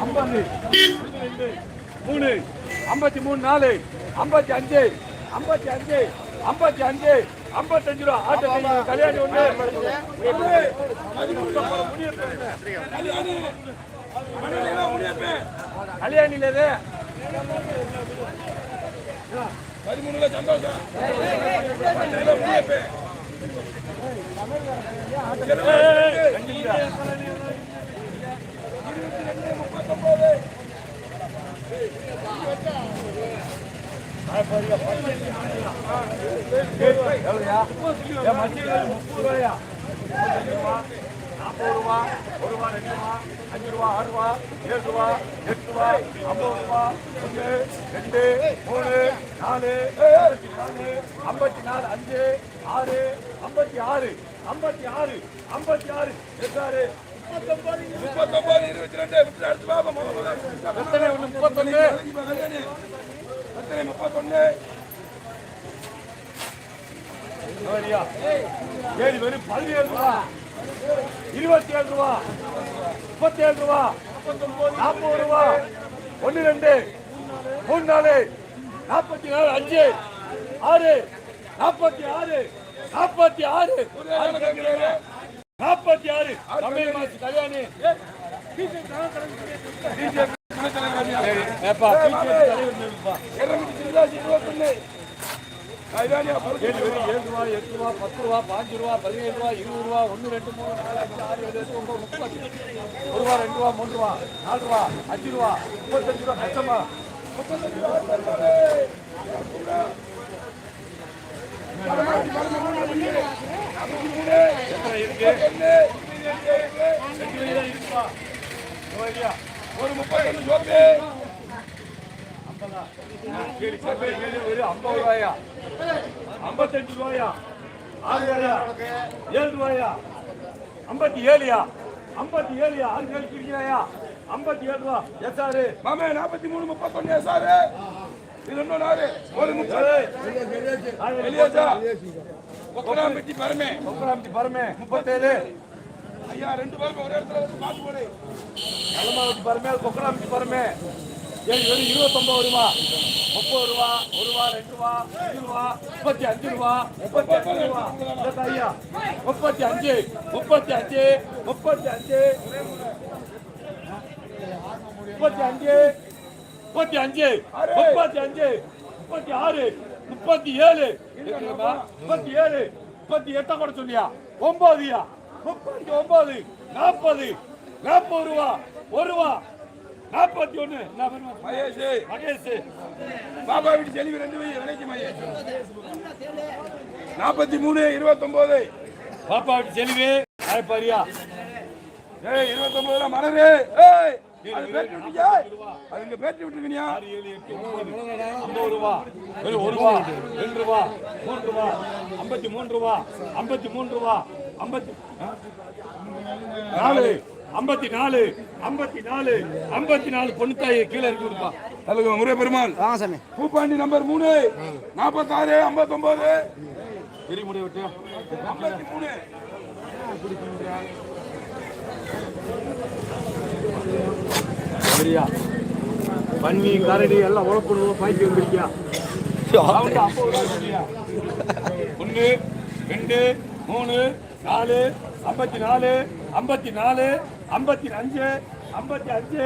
ஐம்பது ரெண்டு மூணு ஐம்பத்தி மூணு நாலு ஐம்பத்தி அஞ்சு ஐம்பத்தி அஞ்சு ஐம்பத்தி அஞ்சு ஐம்பத்தஞ்சு ரூபா ஆட்டோ கல்யாணி ஒண்ணு கல்யாணில இது பதிமூணுல சந்தோஷம் எவ்வளோயா முப்பது ரூபாயா முப்பத்தஞ்சு ரூபா நாற்பது ரூபா. ஒரு ரூபா ரெண்டு ரூபா அஞ்சு ரூபா ஆறு ரூபா ஏழு ரூபா எட்டு ரூபா ஐம்பது ரூபா ஒன்று ரெண்டு மூணு நாலு ஐம்பத்தி நாலு ஐம்பத்தி நாலு அஞ்சு ஆறு ஐம்பத்தி ஆறு ஐம்பத்தி ஆறு ஐம்பத்தி ஆறு எட்டாறு முப்பத்தொன்பது முப்பத்தொன்பது இருபத்தி ரெண்டு அடுத்து எத்தனை? முப்பத்தொன்னு. சரியா? ஏழு வெறும் பதினேழு ரூபா. இருபத்தி ஏழு ரூபா. முப்பத்தி ஏழு ரூபா நாற்பது ரூபா. ஒன்று ரெண்டு. மூணு நாலு. நாற்பத்தி நாலு அஞ்சு. ஆறு. நாற்பத்தி ஆறு. நாற்பத்தி ஆறு. நாற்பத்தி ஆறு. தமிழ் மாசு கல்யாணி. ஏப்பா தலைவர் இருநூத்தி சில்லாசி இருபத்தொன்னு கல்யாணி ஏழு ஏழு ரூபா எட்டு ரூபா பத்து ரூபா பாஞ்சு ரூபா பதினேழு ரூபா இருபது ரூபா ஒன்று ரெண்டு மூணு நாலு அஞ்சு ஆறு. ஏழு எட்டு ஒன்பது முப்பது ஒரு ரூபா ரெண்டு ரூபா மூணு ரூபா நாலு ரூபா அஞ்சு ரூபா முப்பத்தஞ்சு ரூபா கஷ்டமா முப்பத்தஞ்சு ரூபா ஒரு முப்பத்தொன்னு சோப்பு ஒரு ஐம்பது ரூபாயா ஐம்பத்தஞ்சு ரூபாயா ஆறு ஏழு ரூபாயா ஐம்பத்தி ஏழுயா ஐம்பத்தி ஏழுயா ஆறு கேள்வி இருக்கிறாயா ஐம்பத்தி ஏழு ரூபா எஸ் ஆறு மாமே நாற்பத்தி மூணு முப்பத்தொன்னு சாரு இது இன்னொரு ஆறு ஒரு முப்பது வெளியாச்சா கொக்கராம்பட்டி பரமே. முப்பதாம் பரமே முப்பத்தேழு. ஐயா ரெண்டு பேரும் ஒரே இடத்துல வந்து பார்த்து போடு. நலமாவதி பரமே கொக்கராம்பட்டி பரமே. ஏழு ஏழு இருபத்தொன்பது ரூபா முப்பது ரூபா ஒரு ரூபா ரெண்டு ரூபா அஞ்சு ரூபா முப்பத்தி அஞ்சு ரூபா முப்பத்தி அஞ்சு ரூபா. ஐயா முப்பத்தி அஞ்சு முப்பத்தி அஞ்சு முப்பத்தி அஞ்சு. முப்பத்தி அஞ்சு முப்பத்தி அஞ்சு முப்பத்தி அஞ்சு முப்பத்தி ஆறு. முப்பத்தி ஏழு. முப்பத்தி ஏழு. முப்பத்தி எட்ட கூட சொல்லியா? ஒன்பதுயா? முப்பத்தி ஒன்பது நாற்பது. நாற்பது ரூபா. ஒரு ரூபா. நாற்பத்தி ஒண்ணு? மகேஷ். மகேஷ். பாபா வீட்டு செலவு ரெண்டு விலைக்கு மகேஷ். நாற்பத்தி மூணு இருபத்தொன்பது பாப்பா செல்வி. பாரியா? ஏய் இருபத்தொன்பதுல மலரு. ஏய். அது பேட்டி விட்டீங்க அது இங்க பேட்டி விட்டுருக்கீங்க ஐம்பது ரூபா ஒரு ரூபா. ரெண்டு ரூபா. மூணு ரூபா. ஐம்பத்தி மூணு ரூபா. ஐம்பத்தி மூணு ரூபா. ஐம்பத்தி ஆ? நாலு. ஐம்பத்தி நாலு. ஐம்பத்தி நாலு. ஐம்பத்தி நாலு பொண்ணு கீழே இருக்கு கொடுப்பா. அதுக்கு முறை பெருமாள். சாமி. பூப்பாண்டி நம்பர் மூணு. நாற்பத்தாறு ஐம்பத்தொன்பது பெரிய முடிவு விட்டு. ஐம்பத்தி மூணு. சரியா பன்னி கரடி எல்லாம் உழப்பணும் பாய்ச்சி வந்துருக்கியா ஒன்று ரெண்டு மூணு நாலு ஐம்பத்தி நாலு ஐம்பத்தி நாலு ஐம்பத்தி அஞ்சு ஐம்பத்தி அஞ்சு.